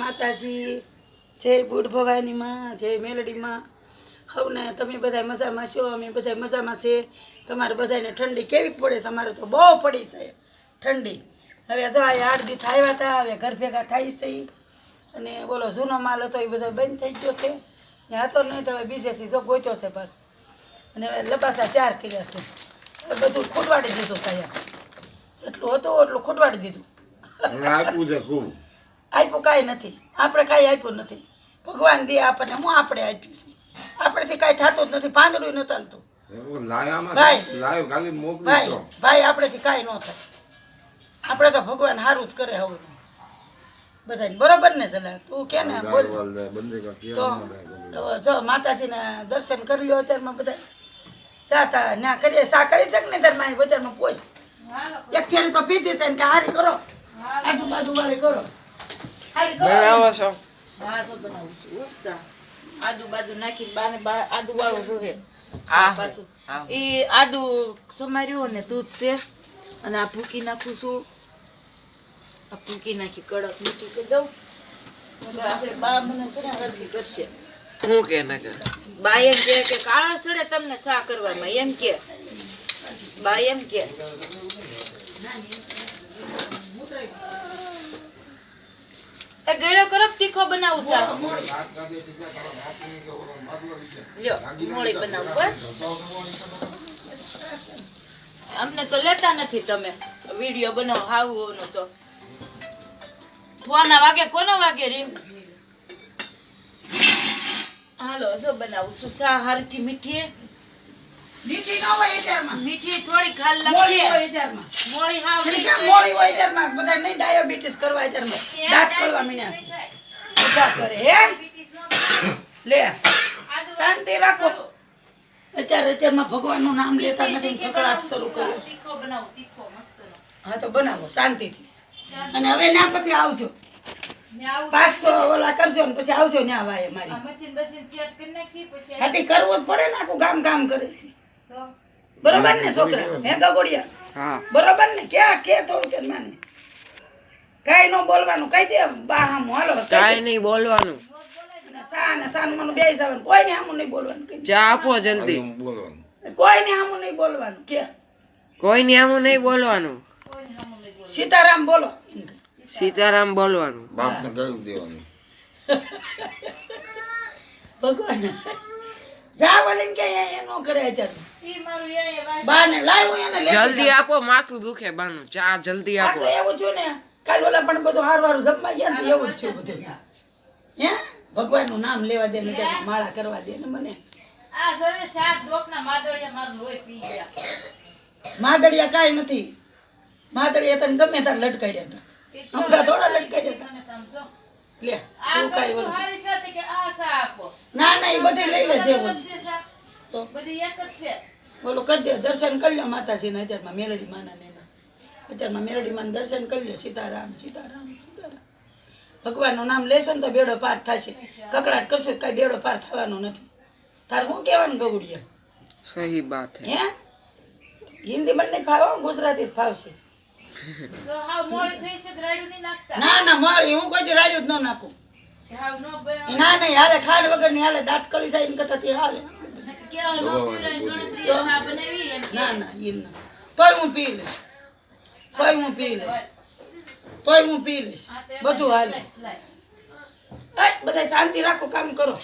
માતાજી, જય બુઢ ભવાનીમાં, જય મેલડીમાં. હવને તમે બધા મજામાં છો, અમે બધા મજામાં છે. તમારે બધાને ઠંડી કેવી પડે છે? અમારે તો બહુ પડી છે ઠંડી. હવે જો આ આઠ આવ્યા હતા હવે ઘર ભેગા થાય છે. અને બોલો, જૂનો માલ હતો એ બધો બંધ થઈ ગયો છે. એ હતો નહીં તો હવે બીજેથી જો ગોચ્યો છે પાછો. અને હવે લબાસા ચાર કર્યા છે. હવે બધું ખૂટવાડી દીધું સાહેબ જેટલું હતું, એટલું ખૂટવાડી દીધું. હવે છે ખૂબ આપ્યું કાંઈ નથી. આપણે કાંઈ આપ્યું નથી. ભગવાન દે આપણને હું આપણે આપ્યું છે. આપણેથી કાંઈ થતું જ નથી પાંદડું ન ચાલતું. ભાઈ. લાયો ખાલી મોકલી ભાઈ ભાઈ આપણેથી કાંઈ ન થાય. આપણે તો ભગવાન સારું જ કરે હવે. બધાને બરોબર ને સલાહ તું કે ને બોલ. તો જો માતાજીના દર્શન કરી લ્યો અત્યારમાં બધા. ચાતા ના કરીએ સા કરી શક ને ધરમાં બજારમાં પોચ એક ફેરી તો પીધી છે ને કે હારી કરો. આજુબાજુ વાળી કરો. બનાવો છો. હા તો બનાવું છું. ઉગતા આદુ બાદુ નાખીને બાને આદુ વાળું જોહે આ પાછું. એ આદુ સમાર્યું ને દૂધ છે. અને આ ભૂકી નાખું છું. આ ભૂકી નાખી કડક મીઠી કરી દઉં. આપણે બા મને છે ને કરશે. હું કે ના કરે? બા એમ કે કે કાળા સડે તમને સા કરવામાં. એમ કે બા એમ કે એ કરક તીખો બનાવું છે. મોળી બનાવું બસ. અમને તો લેતા નથી તમે. વીડિયો બનાવો હાવું તો. ફોના વાગે કોનો વાગે રીમ હાલો જો બનાવું છું. સા હારથી મીઠી. મીઠી ન હોય અત્યારમાં મીઠી થોડી ખાલ મોળી હોય લાગે મોળી હાવ મોળી હોય અત્યારમાં બધા નહીં ડાયાબિટીસ કરવા અત્યારમાં દાંત પડવા મીણ્યા બધા કરે હે? લે શાંતિ રાખો. અત્યારે અત્યારમાં ભગવાનનું નામ લેતા નથી કકડાટ શરૂ કર્યો. હા તો બનાવો શાંતિથી. અને હવે ના પછી આવજો. પાંચસો ઓલા કરજો ને પછી આવજો ને આવા મારી. મશીન બશીન સેટ કરી નાખી પછી હાથી કરવું જ પડે ને આખું ગામ કામ કરે છે. બરોબર ને છોકરા? હે ગગોડિયા? બરોબર ને? ક્યાં કે થોડું કે માને? કઈ ન બોલવાનું કઈ દે બા હામ. હાલો કાંઈ નહીં બોલવાનું. અને સા ને સાન મનું બેસી જવાનું કોઈને હામું નહીં બોલવાનું ચા આપો જલ્દી. બોલવાનું. દે. કોઈને હામું નહીં બોલવાનું કે. કોઈની આમું નહીં બોલવાનું. સીતારામ બોલો. સીતારામ બોલવાનું. બાપને કહી દેવાનું. ભગવાન. જા બોલીને કે એ એ નો કરે અત્યારે. ઈ મારું એ એ વાત બા ને લાવ એને જલ્દી આપો માથું દુખે બાનું. ચા જલ્દી આપો. એવું છું ને કાલ ઓલા પણ બધું હારું હારું જમવા ગયા ને એવું જ છે બધું. હે? ભગવાનનું નામ લેવા દે ને માળા કરવા દે ને મને. આ ડોકના માદળિયા મારું લોહી પી ગયા. માદળિયા કાંઈ નથી. માદળિયા તને ગમે તાર લટકાઈ દેતા. અમદા થોડા લટકાઈ દેતા લે આ તું કાંઈ કરું ઓલું હારી સાથે કે આ સા આપો ના ના એ બધી લઈ લેજે છે બરાબર ઓલું. છે તો? બધી એક જ છે. બોલો કરી દે દર્શન કરી લો માતાજીના. અત્યારમાં મેલડી માના ને અત્યારમાં મેલડી માના દર્શન કરી લો સીતારામ સીતારામ સીતારામ. ભગવાનનું નામ લેશે ને તો બેડો પાર થશે. કકડાટ કરશે કાંઈ બેડો પાર થવાનો નથી. તાર શું કહેવાનું ગૌડિયા સહી બાત હે. હિન્દી મને નહીં ફાવે હો, ગુજરાતી જ ફાવશે. ના ના મળી હું કોઈ રાડ્યું જ ન નાખું. ન નહીં હાલે ખાંડ વગરની હાલે દાંત કળી જાય એમ કરતા હાલે. ન. ના ના એમ ના. તોય હું પી લઈશ. તોય હું પી લઈશ. તોય હું પી લઈશ. બધું હાલે. બધા શાંતિ રાખો કામ કરો.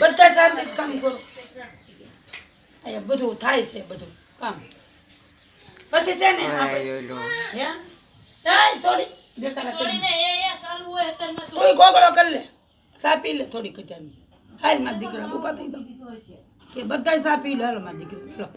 બધા શાંતિ કામ કરો. અહીંયા બધું થાય છે બધું કામ. પછી છે ને હે સારું અત્યારમાં તો ગોગળો કરી લે. સા પી લે થોડી કચાની હાલ મારા દીકરા ઊભા થઈ જાઓ. કે બધા સા પી લે. હાલો મારી દીકરા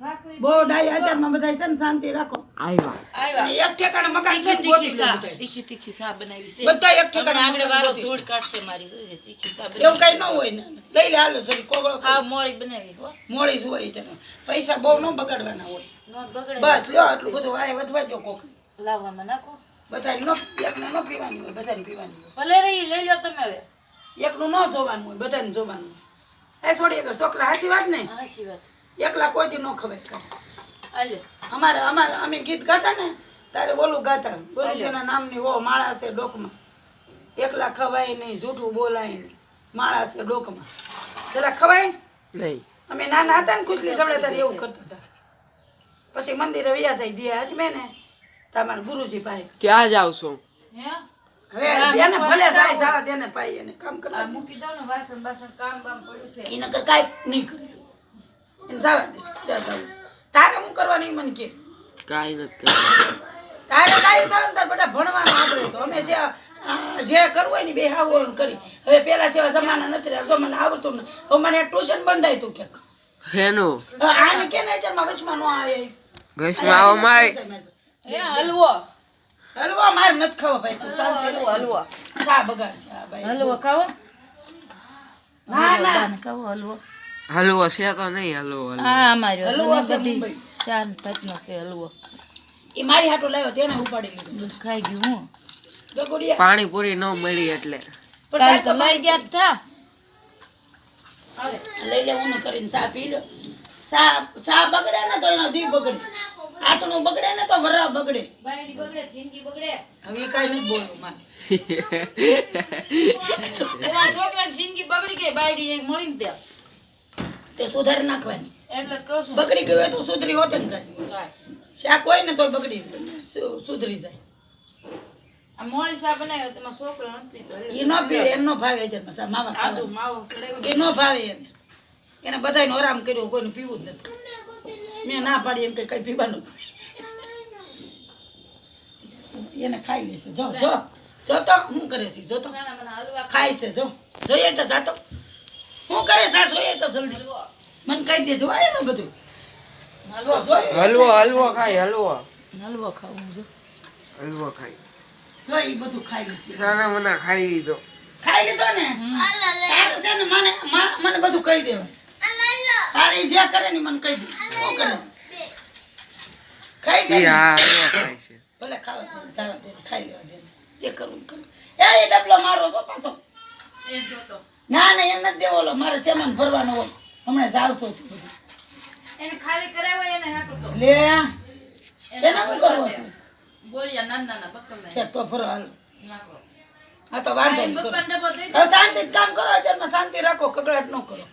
હાલો. બહુ ડાય હજારમાં બધા છે ને શાંતિ રાખો. આવ્યા આવ્યા એક ઠેકાણે મકાન છે તીખી તીખી સા તીખી તીખી સા બનાવી છે. બધા એક ઠેકાણે આગળ વાળો ધૂળ કાઢશે મારી જોજે, તીખી સા એવું કઈ ન હોય ને. લઈ લે હાલો જરી કોગળો હા મોળી બનાવી હો. મોળી જ હોય તને પૈસા બહુ ન બગાડવાના હોય. નો બગડે. બસ લ્યો આટલું બધું આય વધવા દો કોક. લાવવામાં નાખો. બધા ન એકને ન પીવાની હોય બધાને પીવાની હોય. ભલે રહી લઈ લો તમે હવે. એકનું ન જોવાનું હોય બધાને જોવાનું હોય. એ છોડીએ કે છોકરા હાસી વાત નહીં હાસી વાત. એકલા કોઈ દી ન ખવાય કાંઈ. અમારે અમારે અમે ગીત ગાતા ને તારે બોલું ગાતા. ગુરુજીના નામની હો માળા છે ડોકમાં. એકલા ખવાય નહીં જૂઠું બોલાય નહીં. માળા છે ડોકમાં. જરા ખવાય? નહીં અમે નાના હતા ને ખુશલી સવડે ત્યારે એવું કરતા હતા. પછી મંદિરે વ્યા જાય દિયા અજમે ને તમારા ગુરુજી ભાઈ. ક્યાં જાવ છો? હવે બેને ભલે જાય સાવા તેને પાઈ એને કામ કરવા મૂકી દઉં ને વાસણ બાસણ કામ બામ પડ્યું છે. એ નકર કાંઈ નહીં કરે. એને જવા દે જા જાવું તારે શું કરવાની મને કે? કાંઈ નથી કરવું તારે કાંઈ થાય ને બધા ભણવાનું આપણે તો. અમે જે જે કરવું હોય ને બે હાવો કરી. હવે પેલા જેવા જમાના નથી રહ્યા. જમાના આવડતું ને હવે મને ટ્યુશન બંધાય તું ક્યાંક. હેનું? આને કે નેચરમાં વચમાં ન આવે? માય. હે હલવો. હલવો મારે નથી ખાવો ભાઈ તું શાંતિ હલવો હલવો. સા બગાડ સા ભાઈ? હલવો ખાવો? ના ના. ખાવો હલવો. હલવો છે તો નહીં હલવો હલવો. આ અમારો હલવો છે બધી. શાન ભાતનો છે હલવો. એ મારી હાટો લાવ્યો તેને ઉપાડી લીધું. દૂધ ખાઈ ગયું હું. પાણી પાણીપુરી ન મળી એટલે. કાલ તો લઈ ગયા જ થા. લઈ લે ઊનું કરીને સા પી લો. સા સા બગડે ને તો એનો દી બગડે. આથણું બગડે ને તો વરા બગડે. બાયડી બગડે જિંદગી બગડે. હવે કઈ નથી બોલવું મારે. છોકરા જિંદગી બગડી ગઈ બાયડી એ મળીને દે તે સુધારી નાખવાની. એટલે કહું બગડી ગયો તો સુધરી હોત ને જાય શાક હોય ને તોય બગડી સુધરી જાય. આ મોળી સા બનાવ્યો તમારો છોકરો નથી પીતો. એ ન પીવે એને ન ભાવે સા માવા માવો એ ન ભાવે એને. એને બધાયનો આરામ કર્યો કોઈને પીવું જ નથી. મેં ના પાડી એમ કે કઈ પીવાનું. એને ખાઈ લેશે. જો જો જો તો હું કરે છે? જો તો. નાના નાના હલવા ખાય છે જો. જોઈએ તો જાતો. હું કરે છે? આ જોઈએ તો જલ્દી. મને કહી દેજો આ એનું બધું. જો હલવો. હલવો ખાય હલવો. હલવો ખાવું જો. હલવો ખાય જો એ બધું ખાઈ લેશે. સાના મના ખાઈ લીધો. ખાઈ લીધો ને? તારે છે ને મને મને બધું કહી દેવા તારે જ્યાં જે કરે ને મને કહી દે. શું કરે ખાઈ છે હા ખાય છે. ભલે ખાવા દે જવા દે ખાઈ લેવા દે. જે કરવું એ એ એ ડબલો મારો છો પાછો. એ જોતો. ના ના એને નથી દેવો મારે ચેમાન ભરવાનો હોય. હમણાં જાવશો છું બધું. એને ખાલી કરાવ્યો એને હાટું તો. લે. એને શું કરવો છે? બોલિયા નાના નાના બક્કલ કે તો ફરો હાલો. નાખો તો વાંધો નહીં શાંતિ કામ કરો અત્યારમાં શાંતિ રાખો કકડાટ ન કરો.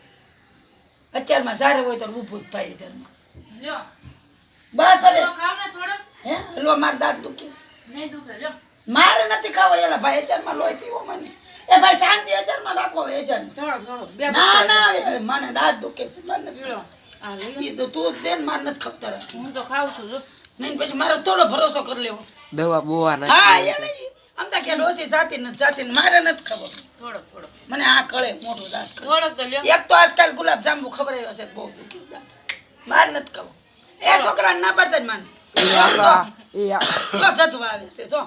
અત્યારમાં સારું હોય તો ઊભું જ થાય અત્યારમાં. બસ હવે. ને હે? હલવા માર દાંત દુખે છે. નહીં દુખે લ્યો. મારે નથી ખાવો એલા ભાઈ હજારમાં લોહી પીવો મને. એ ભાઈ શાંતિ હજારમાં રાખો હવે બે ના ના મને દાંત દુખે છે. ઈ તો તું જ દે ને મારે નથી ખાવતા હું તો ખાઉં છું નહીં પછી મારો થોડો ભરોસો કરી લેવો. દવા બોવા હા એ નહીં આમ તો કે ડોસી જાતી ને જાતી ને મારે નથી ખબર. મને આ કળે મોટું દાંત કળે. તો લ્યો. એક તો આજકાલ ગુલાબ જાંબુ ખબર હશે બહુ દુખી દાંત. મારે નથી ખબર. એ છોકરાને ના પડતા જ માને? જો જતવા આવે છે જો.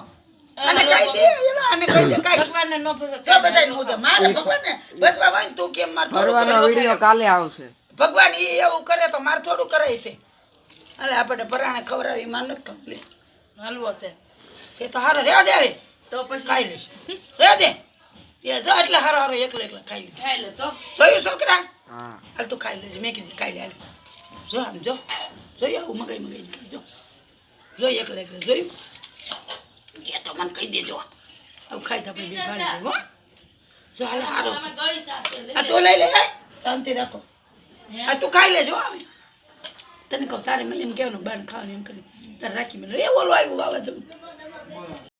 આને કહી દે એલો આને કહી દે કાંઈ. ભગવાનને ન ફસે જો બધાયને ઉદે. મારે ભગવાનને બસ બાબા તું કેમ મારે કાલે આવશે. ભગવાન ઈ એવું કરે તો મારે થોડું કરાય છે. એટલે આપણે પરાણે ખવડાવી માં નથી ખબર. હાલવો છે. છે તો હારો રેવા દે હવે. તો પછી ખાઈ લઈશ. રે દે. એ જો એટલે હારો હારો એકલો એકલો ખાઈ લે. ખાઈ લે તો. જોયું છોકરા? હા. હાલ તું ખાઈ લેજે. મેં કીધી ખાઈ લે હાલ. જો આમ જો. જોઈ આવું મગાઈ મગાઈ જો જોઈ એકલા એકલા. જોયું? એ તો મને કહી દેજો. આવું ખાઈ તો પછી દે, હો. જો હાલ હારો આ તું લઈ લે હે? શાંતિ રાખો. આ તું ખાઈ લેજો આવે તને કહું તારે મને એમ કહેવાનું બાર ખાવાનું એમ કરી તારે રાખી મેં એ ઓલો આવ્યું વાવાઝોડું.